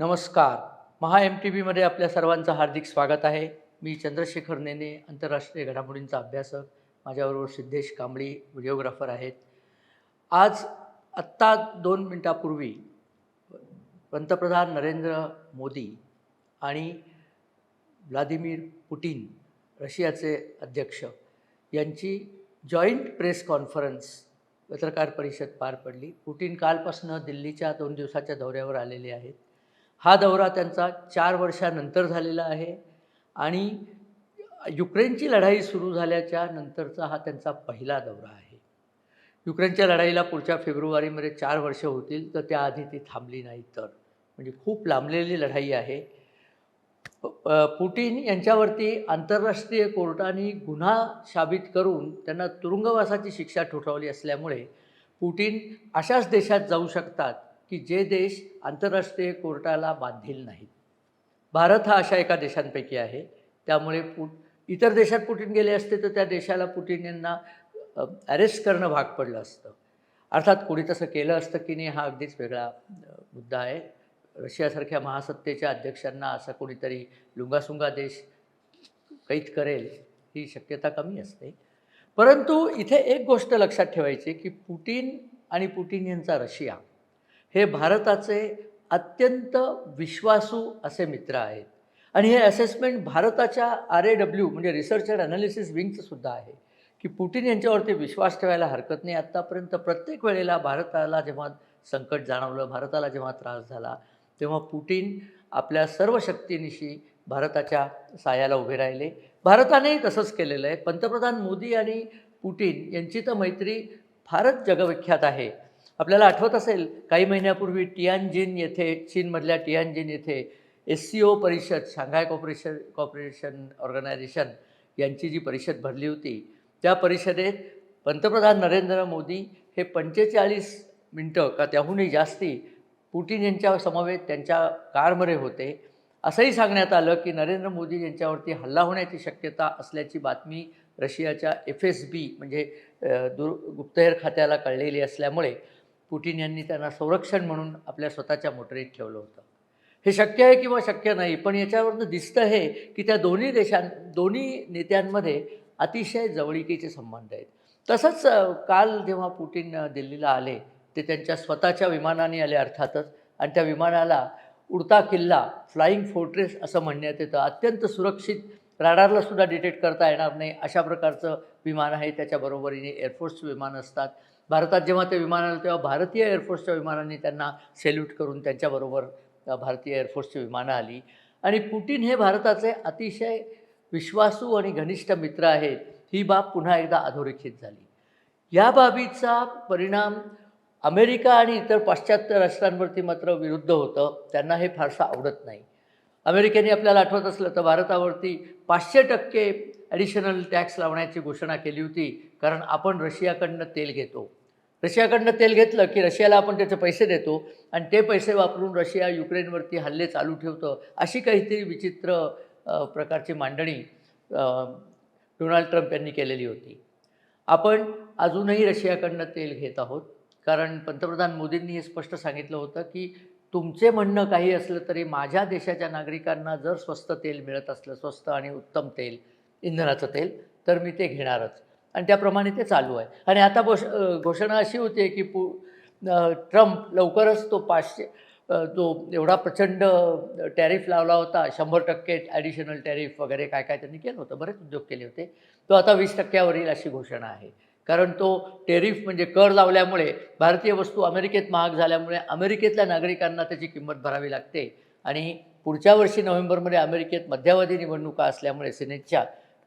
नमस्कार. महा M T व्हीमध्ये आपल्या सर्वांचं हार्दिक स्वागत आहे. मी चंद्रशेखर नेने आंतरराष्ट्रीय घडामोडींचा अभ्यासक. माझ्याबरोबर सिद्धेश कांबळी व्हिडिओग्राफर आहेत. आज आत्ता दोन मिनटापूर्वी पंतप्रधान नरेंद्र मोदी आणि व्लादिमीर पुटिन रशियाचे अध्यक्ष यांची जॉईंट प्रेस कॉन्फरन्स पत्रकार परिषद पार पडली. पुटिन कालपासनं दिल्लीच्या दोन दिवसाच्या दौऱ्यावर आलेले आहेत. हा दौरा त्यांचा चार वर्षानंतर झालेला आहे आणि युक्रेनची लढाई सुरू झाल्याच्या नंतरचा हा त्यांचा पहिला दौरा आहे. युक्रेनच्या लढाईला पुढच्या फेब्रुवारीमध्ये चार वर्ष होतील तर त्याआधी ती थांबली नाही तर. म्हणजे खूप लांबलेली लढाई आहे. पुटीन पुटिन यांच्यावरती आंतरराष्ट्रीय कोर्टाने गुन्हा साबित करून त्यांना तुरुंगवासाची शिक्षा ठोठावली असल्यामुळे पुटिन अशाच देशात जाऊ शकतात की जे देश आंतरराष्ट्रीय कोर्टाला बांधील नाहीत. भारत हा अशा एका देशांपैकी आहे. त्यामुळे पु इतर देशात पुटीन गेले असते तर त्या देशाला पुटीन यांना अरेस्ट करणं भाग पडलं असतं. अर्थात कोणी तसं केलं असतं की नाही हा अगदीच वेगळा मुद्दा आहे. रशियासारख्या महासत्तेच्या अध्यक्षांना असा कोणीतरी लुंगासुंगा देश कैद करेल ही शक्यता कमी असते. परंतु इथे एक गोष्ट लक्षात ठेवायची की पुटीन आणि पुटीन यांचा रशिया हे भारताचे अत्यंत विश्वासू असे मित्र आहेत. आणि हे असेसमेंट भारताच्या आर ए डब्ल्यू म्हणजे रिसर्च अँड अनालिसिस विंगचं सुद्धा आहे. की पुटीन यांच्यावरती विश्वास ठेवायला हरकत नाही. आत्तापर्यंत प्रत्येक वेळेला भारताला जेव्हा संकट जाणवलं भारताला जेव्हा त्रास झाला तेव्हा पुटीन आपल्या सर्व शक्तीनिशी भारताच्या सायाला उभे राहिले. भारतानेही तसंच केलेलं आहे. पंतप्रधान मोदी आणि पुटीन यांची तर मैत्री फारच जगविख्यात आहे. आपल्याला आठवत असेल काही महिन्यापूर्वी टियानजिन येथे चीनमधल्या टियानजिन येथे एस सी ओ परिषद शांघाय कॉपरेशन कॉपरेशन ऑर्गनायझेशन यांची जी परिषद भरली होती त्या परिषदेत पंतप्रधान नरेंद्र मोदी हे पंचेचाळीस मिनटं का त्याहूनही जास्ती पुटीन यांच्या समवेत त्यांच्या कारमध्ये होते. असंही सांगण्यात आलं की नरेंद्र मोदी यांच्यावरती हल्ला होण्याची शक्यता असल्याची बातमी रशियाच्या एफ एस बी म्हणजे दुर गुप्तहेर खात्याला कळलेली असल्यामुळे पुटीन यांनी त्यांना संरक्षण म्हणून आपल्या स्वतःच्या मोटरीत ठेवलं होतं. हे शक्य आहे किंवा शक्य नाही पण याच्यावरनं दिसतं हे की त्या दोन्ही देशां दोन्ही नेत्यांमध्ये अतिशय जवळिकीचे संबंध आहेत. तसंच काल जेव्हा पुटीन दिल्लीला आले ते त्यांच्या स्वतःच्या विमानाने आले अर्थातच आणि त्या विमानाला उडता किल्ला फ्लाईंग फोर्ट्रेस असं म्हणण्यात येतं. अत्यंत सुरक्षित राडारला सुद्धा डिटेक्ट करता येणार नाही. अशा प्रकारचं विमान आहे. त्याच्याबरोबरीने एअरफोर्सचं विमान असतात. भारतात जेव्हा ते विमान आलं तेव्हा भारतीय एअरफोर्सच्या विमानांनी त्यांना सेल्यूट करून त्यांच्याबरोबर भारतीय एअरफोर्सची विमानं आली. आणि पुटिन हे भारताचे अतिशय विश्वासू आणि घनिष्ठ मित्र आहेत. ही बाब पुन्हा एकदा अधोरेखित झाली. या बाबीचा परिणाम अमेरिका आणि इतर पाश्चात्य राष्ट्रांवरती मात्र विरुद्ध होतं. त्यांना हे फारसं आवडत नाही. अमेरिकेने आपल्याला आठवत असलं तर भारतावरती पाचशे टक्के ॲडिशनल टॅक्स लावण्याची घोषणा केली होती. कारण आपण रशियाकडनं तेल घेतो. रशियाकडनं तेल घेतलं की रशियाला आपण त्याचे पैसे देतो आणि ते पैसे वापरून रशिया युक्रेनवरती हल्ले चालू ठेवतं अशी काहीतरी विचित्र प्रकारची मांडणी डोनाल्ड ट्रम्प यांनी केलेली होती. आपण अजूनही रशियाकडनं तेल घेत आहोत कारण पंतप्रधान मोदींनी हे स्पष्ट सांगितलं होतं की तुमचे म्हणणं काही असलं तरी माझ्या देशाच्या नागरिकांना जर स्वस्त तेल मिळत असलं स्वस्त आणि उत्तम तेल इंधनाचं तेल तर मी ते घेणारच. आणि त्याप्रमाणे ते चालू आहे. आणि आता घोष घोषणा अशी होती की पु ट्रम्प लवकरच तो पाचशे जो एवढा प्रचंड टॅरिफ लावला होता शंभर टक्के ॲडिशनल टॅरिफ वगैरे काय काय त्यांनी केलं होतं बरेच उद्योग केले होते. तो आता वीस टक्क्यावर येईल अशी घोषणा आहे. कारण तो टेरिफ म्हणजे कर लावल्यामुळे भारतीय वस्तू अमेरिकेत महाग झाल्यामुळे अमेरिकेतल्या नागरिकांना त्याची किंमत भरावी लागते. आणि पुढच्या वर्षी नोव्हेंबरमध्ये अमेरिकेत मध्यावधी निवडणुका असल्यामुळे सिनेटच्या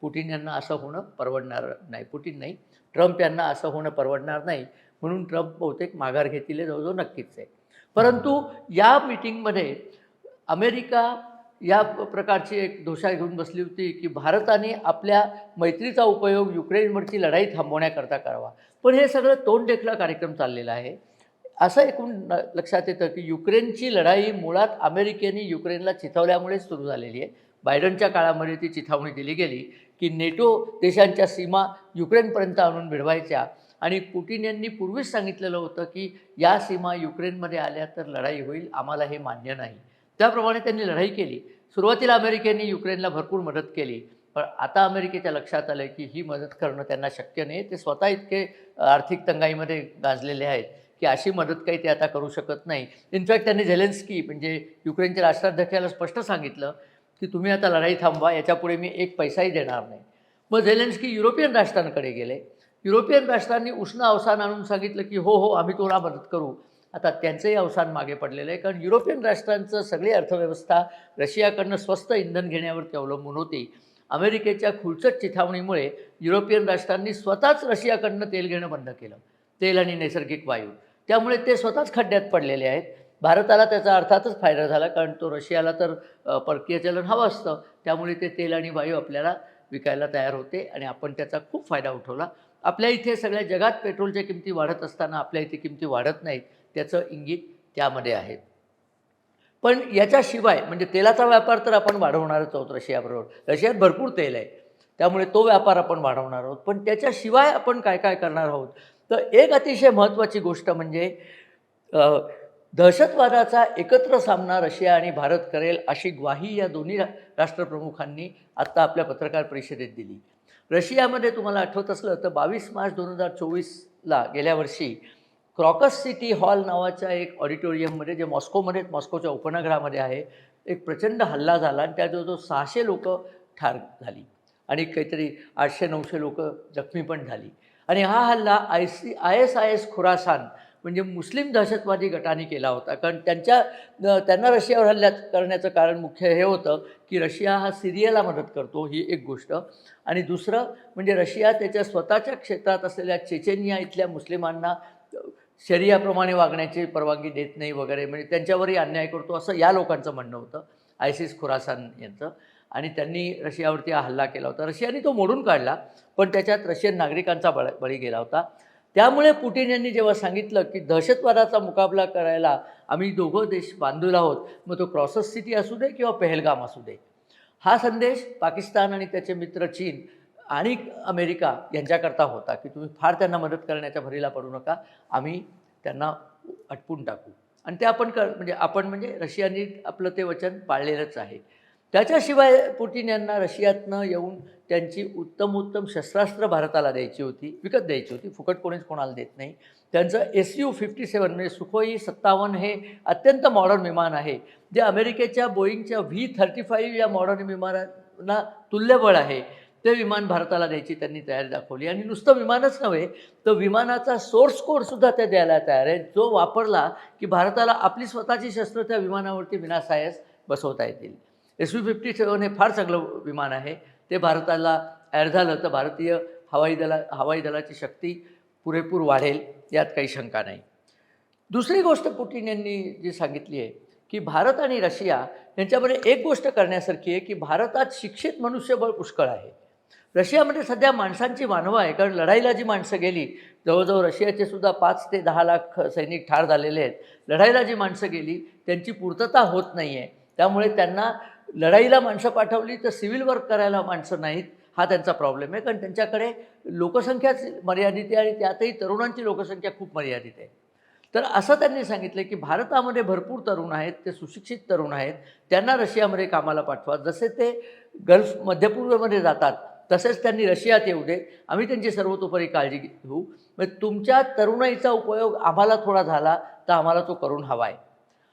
पुटीन यांना असं होणं परवडणार नाही. पुटीन नाही ट्रम्प यांना असं होणं परवडणार नाही म्हणून ट्रम्प बहुतेक माघार घेतील जवळजवळ नक्कीच आहे. परंतु या मिटिंगमध्ये अमेरिका या प्रकारची एक दोषा घेऊन बसली होती की भारताने आपल्या मैत्रीचा उपयोग युक्रेनवरची लढाई थांबवण्याकरता करावा. पण हे सगळं तोंड देखला कार्यक्रम चाललेला आहे. असं एकूण लक्षात येतं की युक्रेनची लढाई मुळात अमेरिकेने युक्रेनला चिथावल्यामुळेच सुरू झालेली आहे. बायडनच्या काळामध्ये ती चिथावणी दिली गेली. की नेटो देशांच्या सीमा युक्रेनपर्यंत आणून भिडवायच्या आणि पुटिन यांनी पूर्वीच सांगितलेलं होतं की या सीमा युक्रेनमध्ये आल्या तर लढाई होईल आम्हाला हे मान्य नाही. त्याप्रमाणे त्यांनी लढाई केली. सुरुवातीला अमेरिकेने युक्रेनला भरपूर मदत केली. पण आता अमेरिकेच्या लक्षात आलं की ही मदत करणं त्यांना शक्य नाही. ते स्वतः इतके आर्थिक तंगाईमध्ये गाजलेले आहेत की अशी मदत काही ते आता करू शकत नाही. इनफॅक्ट त्यांनी झेलेन्स्की म्हणजे युक्रेनच्या राष्ट्राध्यक्षाला स्पष्ट सांगितलं की तुम्ही आता लढाई थांबवा याच्यापुढे मी एक पैसाही देणार नाही. मग झेलेन्स्की युरोपियन राष्ट्रांकडे गेले. युरोपियन राष्ट्रांनी उष्ण अवसान आणून सांगितलं की हो हो आम्ही तुला मदत करू. आता त्यांचंही अवसान मागे पडलेलं आहे कारण युरोपियन राष्ट्रांचं सगळी अर्थव्यवस्था रशियाकडनं स्वस्त इंधन घेण्यावरती अवलंबून होती. अमेरिकेच्या खुलचट चिथावणीमुळे युरोपियन राष्ट्रांनी स्वतःच रशियाकडनं तेल घेणं बंद केलं. तेल आणि नैसर्गिक वायू. त्यामुळे ते स्वतःच खड्ड्यात पडलेले आहेत. भारताला त्याचा अर्थातच फायदा झाला कारण तो रशियाला तर परकीय चलन हवं असतं. त्यामुळे ते तेल आणि वायू आपल्याला विकायला तयार होते आणि आपण त्याचा खूप फायदा उठवला. आपल्या इथे सगळ्या जगात पेट्रोलच्या किमती वाढत असताना आपल्या इथे किमती वाढत नाहीत त्याचं इंगित त्यामध्ये आहे. पण याच्याशिवाय म्हणजे तेलाचा व्यापार तर आपण वाढवणारच आहोत रशियाबरोबर. रशियात भरपूर तेल आहे. त्यामुळे तो व्यापार आपण वाढवणार आहोत. पण त्याच्याशिवाय आपण काय काय करणार आहोत? तर एक अतिशय महत्त्वाची गोष्ट म्हणजे दहशतवादाचा एकत्र सामना रशिया आणि भारत करेल अशी ग्वाही या दोन्ही रा- राष्ट्रप्रमुखांनी आत्ता आपल्या पत्रकार परिषदेत दिली. रशियामध्ये तुम्हाला आठवत असलं तर बावीस मार्च दोन हजार चोवीसला गेल्या वर्षी क्रॉकस सिटी हॉल नावाच्या एक ऑडिटोरियममध्ये जे मॉस्कोमध्ये मॉस्कोच्या उपनगरामध्ये आहे एक प्रचंड हल्ला झाला आणि त्याजवळ जवळजवळ सहाशे लोक ठार झाली आणि काहीतरी आठशे नऊशे लोक जखमी पण झाली. आणि हा हल्ला I C I S I S Khurasan म्हणजे मुस्लिम दहशतवादी गटाने केला होता. कारण त्यांच्या त्यांना रशियावर हल्ल्या करण्याचं कारण मुख्य हे होतं की रशिया हा सिरियाला मदत करतो ही एक गोष्ट. आणि दुसरं म्हणजे रशिया त्याच्या स्वतःच्या क्षेत्रात असलेल्या चेचेनिया इथल्या मुस्लिमांना शरियाप्रमाणे वागण्याची परवानगी देत नाही वगैरे म्हणजे त्यांच्यावरही अन्याय करतो असं या लोकांचं म्हणणं होतं. आयसिस खुरासान यांचं. आणि त्यांनी रशियावरती हा हल्ला केला होता. रशियाने तो मोडून काढला पण त्याच्यात रशियन नागरिकांचा बळ बळी गेला होता. त्यामुळे पुटिन यांनी जेव्हा सांगितलं की दहशतवादाचा मुकाबला करायला आम्ही दोघं देश बांधून आहोत मग तो क्रॉसस सिटी असू दे किंवा पहलगाम असू दे. हा संदेश पाकिस्तान आणि त्याचे मित्र चीन आणि अमेरिका यांच्याकरता होता की तुम्ही फार त्यांना मदत करण्याच्या भरीला पडू नका आम्ही त्यांना अटपून टाकू. आणि ते आपण कर म्हणजे आपण म्हणजे रशियानी आपलं ते वचन पाळलेलंच आहे. त्याच्याशिवाय पुटीन यांना रशियातनं येऊन त्यांची उत्तम उत्तम शस्त्रास्त्र भारताला द्यायची होती विकत द्यायची होती. फुकट कोणीच कोणाला देत नाही. त्यांचं एस यू फिफ्टी सेवन म्हणजे सुखोई सत्तावन्न हे अत्यंत मॉडर्न विमान आहे. जे अमेरिकेच्या बोईंगच्या व्ही थर्टी फाईव्ह या मॉडर्न विमानांना तुल्यबळ आहे. ते विमान भारताला द्यायची त्यांनी तयारी दाखवली. आणि नुसतं विमानच नव्हे तर विमानाचा सोर्स कोडसुद्धा ते द्यायला तयार आहे. जो वापरला की भारताला आपली स्वतःची शस्त्र त्या विमानावरती विनासायास बसवता येतील. एस यू फिफ्टी सेवन हे फार चांगलं विमान आहे. ते भारताला ॲड झालं तर भारतीय हवाई दला हवाई दलाची शक्ती पुरेपूर वाढेल यात काही शंका नाही. दुसरी गोष्ट पुटीन यांनी जी सांगितली आहे की भारत आणि रशिया यांच्यामध्ये एक गोष्ट करण्यासारखी आहे की भारतात शिक्षित मनुष्यबळ पुष्कळ आहे. रशियामध्ये सध्या माणसांची मानवं आहे कारण लढाईला जी माणसं गेली जवळजवळ रशियाचे सुद्धा पाच ते दहा लाख सैनिक ठार झालेले आहेत. लढाईला जी माणसं गेली त्यांची पूर्तता होत नाही आहे त्यामुळे त्यांना लढाईला माणसं पाठवली तर सिव्हिल वर्क करायला माणसं नाहीत हा त्यांचा प्रॉब्लेम आहे. कारण त्यांच्याकडे लोकसंख्याच मर्यादित आहे आणि त्यातही तरुणांची लोकसंख्या खूप मर्यादित आहे. तर असं त्यांनी सांगितलं की भारतामध्ये भरपूर तरुण आहेत ते सुशिक्षित तरुण आहेत त्यांना रशियामध्ये कामाला पाठवा. जसे ते गल्फ मध्यपूर्वेमध्ये जातात तसेच त्यांनी रशियात येऊ दे. आम्ही त्यांची सर्वतोपरी काळजी घेऊ. म्हणजे तुमच्या तरुणाईचा उपयोग आम्हाला थोडा झाला तर आम्हाला तो करून हवा आहे.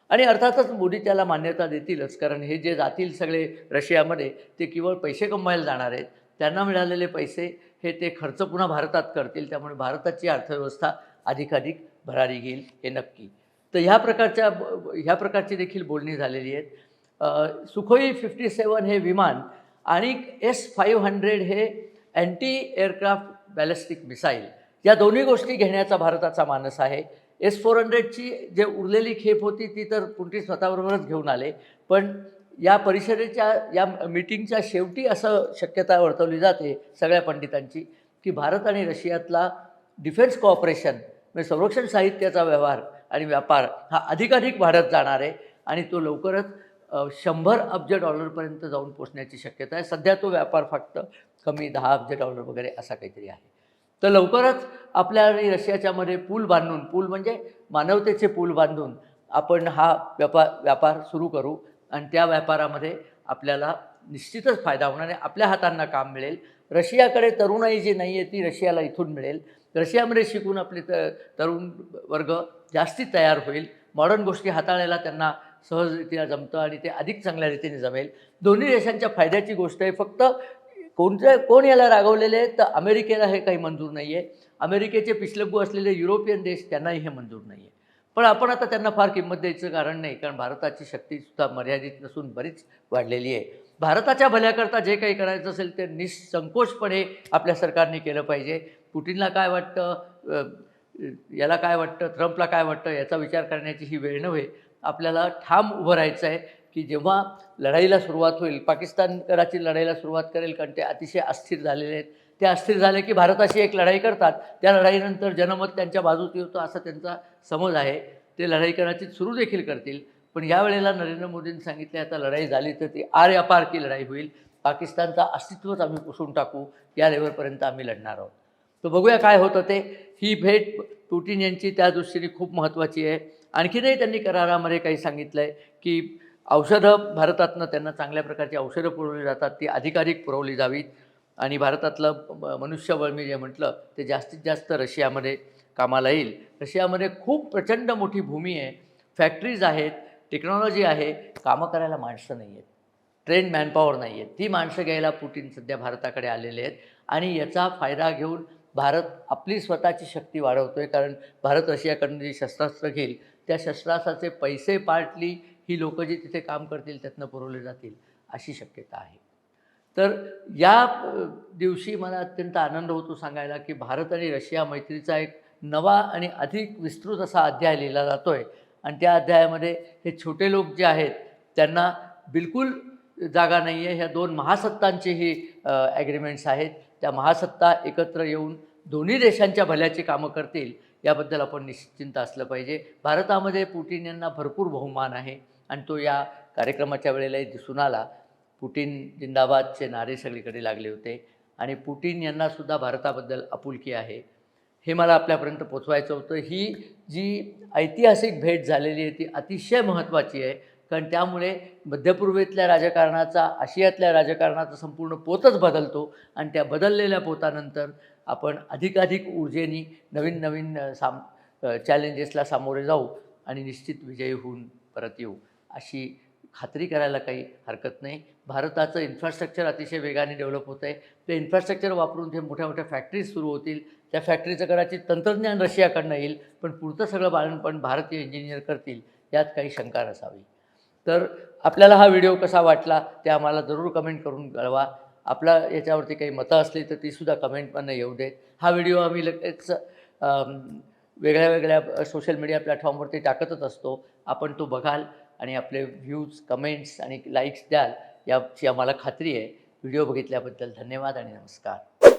आणि अर्थातच मोदी त्याला मान्यता देतीलच कारण हे जे जातील सगळे रशियामध्ये ते केवळ पैसे कमवायला जाणार आहेत. त्यांना मिळालेले पैसे हे ते खर्च पुन्हा भारतात करतील त्यामुळे भारताची अर्थव्यवस्था अधिकाधिक भरारी घेईल हे नक्की. तर ह्या प्रकारच्या ह्या प्रकारची देखील बोलणी झालेली आहेत. सुखोई फिफ्टी सेवन हे विमान आणि एस फाईव्ह हंड्रेड हे अँटी एअरक्राफ्ट बॅलिस्टिक मिसाईल या दोन्ही गोष्टी घेण्याचा भारताचा मानस आहे. एस फोर हंड्रेडची जे उरलेली खेप होती ती तर पुंटी स्वतःबरोबरच घेऊन आले. पण या परिषदेच्या या मिटिंगच्या शेवटी असं शक्यता वर्तवली जाते सगळ्या पंडितांची की भारत आणि रशियातला डिफेन्स कॉपरेशन म्हणजे संरक्षण साहित्याचा व्यवहार आणि व्यापार हा अधिकाधिक वाढत जाणार आहे आणि तो लवकरच शंभर अब्ज डॉलरपर्यंत जाऊन पोचण्याची शक्यता आहे. सध्या तो व्यापार फक्त कमी दहा अब्ज डॉलर वगैरे असा काहीतरी आहे. तर लवकरच आपल्या आणि रशियाच्यामध्ये पूल बांधून पूल म्हणजे मानवतेचे पूल बांधून आपण हा व्यापार व्यापार सुरू करू आणि त्या व्यापारामध्ये आपल्याला निश्चितच फायदा होणार आणि आपल्या हातांना काम मिळेल. रशियाकडे तरुणाई जी नाही आहे ती रशियाला इथून मिळेल. रशियामध्ये शिकून आपले त तरुण वर्ग जास्ती तयार होईल. मॉडर्न गोष्टी हाताळायला त्यांना सहजरित्या जमतं आणि ते अधिक चांगल्या रीतीने जमेल. दोन्ही देशांच्या फायद्याची गोष्ट आहे. फक्त कोणत्या कोण याला रागवलेले आहेत? तर अमेरिकेला हे काही मंजूर नाही आहे अमेरिकेचे पिछलगू असलेले युरोपियन देश त्यांनाही हे मंजूर नाही आहे पण आपण आता त्यांना फार किंमत द्यायचं कारण नाही कारण भारताची शक्तीसुद्धा मर्यादित नसून बरीच वाढलेली आहे. भारताच्या भल्याकरता जे काही करायचं असेल ते निसंकोचपणे आपल्या सरकारने केलं पाहिजे. पुटिनला काय वाटतं? याला काय वाटतं? ट्रम्पला काय वाटतं? याचा विचार करण्याची ही वेळ नव्हे. आपल्याला ठाम उभं राहायचं आहे की जेव्हा लढाईला सुरुवात होईल पाकिस्तान कराची लढाईला सुरुवात करेल कारण ते अतिशय अस्थिर झालेले आहेत. ते अस्थिर झाले की भारताशी एक लढाई करतात. त्या लढाईनंतर जनमत त्यांच्या बाजूत येतो असा त्यांचा समज आहे. ते लढाई करायची सुरू देखील करतील. पण यावेळेला नरेंद्र मोदींनी सांगितले आता लढाई झाली तर ती आर अपार की लढाई होईल. पाकिस्तानचा अस्तित्वच आम्ही पुसून टाकू. या लेवलपर्यंत आम्ही लढणार आहोत. तर बघूया काय होतं ते. ही भेट पुटीन यांची त्या दृष्टीने खूप महत्त्वाची आहे. आणखीनही त्यांनी करारामध्ये काही सांगितलं आहे की औषधं भारतातनं त्यांना चांगल्या प्रकारची औषधं पुरवली जातात ती अधिकाधिक पुरवली जावीत. आणि भारतातलं मनुष्यबळ मी जे म्हटलं ते जास्तीत जास्त रशियामध्ये कामाला येईल. रशियामध्ये खूप प्रचंड मोठी भूमी आहे. फॅक्टरीज आहेत टेक्नॉलॉजी आहे कामं करायला माणसं नाही आहेत. ट्रेन मॅनपॉवर नाही आहेत. ती माणसं घ्यायला पुटीन सध्या भारताकडे आलेले आहेत. आणि याचा फायदा घेऊन भारत आपली स्वतःची शक्ती वाढवतो आहे कारण भारत रशियाकडून जी शस्त्रास्त्र घेईल त्या शस्त्रास्त्राचे पैसे पार्टली ही लोकं जी तिथे काम करतील त्यातनं पुरवले जातील अशी शक्यता आहे. तर या दिवशी मला अत्यंत आनंद होतो सांगायला की भारत आणि रशिया मैत्रीचा एक नवा आणि अधिक विस्तृत असा अध्याय लिहिला जातो आहे आणि त्या अध्यायामध्ये हे छोटे लोक जे आहेत त्यांना बिलकुल जागा नाही आहे ह्या दोन महासत्तांचेही ॲग्रीमेंट्स आहेत. त्या महासत्ता एकत्र येऊन दोन्ही देशांच्या भल्याची कामं करतील याबद्दल आपण निश्चिंत असलं पाहिजे. भारतामध्ये पुटीन यांना भरपूर बहुमान आहे. आणि तो या कार्यक्रमाच्या वेळेलाही दिसून आला. पुटीन जिंदाबादचे नारे सगळीकडे लागले होते आणि पुटीन यांनासुद्धा भारताबद्दल आपुलकी आहे. हे मला आपल्यापर्यंत पोचवायचं होतं. ही जी ऐतिहासिक भेट झालेली आहे ती अतिशय महत्त्वाची आहे. कारण त्यामुळे मध्यपूर्वेतल्या राजकारणाचा आशियातल्या राजकारणाचा संपूर्ण पोतच बदलतो आणि त्या बदललेल्या पोतानंतर आपण अधिकाधिक ऊर्जेनी नवीन नवीन साम चॅलेंजेसला सामोरे जाऊ आणि निश्चित विजयी होऊन परत येऊ. अशी खात्री करायला काही हरकत नाही. भारताचं इन्फ्रास्ट्रक्चर अतिशय वेगाने डेव्हलप होत आहे ते इन्फ्रास्ट्रक्चर वापरून ते मोठ्या मोठ्या फॅक्टरीज सुरू होतील त्या फॅक्टरीचं कदाचित तंत्रज्ञान रशियाकडनं येईल पण पुढचं सगळं बाळणपण भारतीय इंजिनियर करतील यात काही शंका नसावी. तर आपल्याला हा व्हिडिओ कसा वाटला ते आम्हाला जरूर कमेंट करून कळवा. आपला याच्यावरती काही मतं असली तर तीसुद्धा कमेंटमधनं येऊ देत. हा व्हिडिओ आम्ही लगेच वेगळ्या वेगळ्या सोशल मीडिया प्लॅटफॉर्मवरती टाकतच असतो. आपण तो बघाल. आणि आपले व्ह्यूज कमेंट्स आणि लाईक्स द्याल याची आम्हाला खात्री आहे. व्हिडिओ बघितल्याबद्दल धन्यवाद आणि नमस्कार.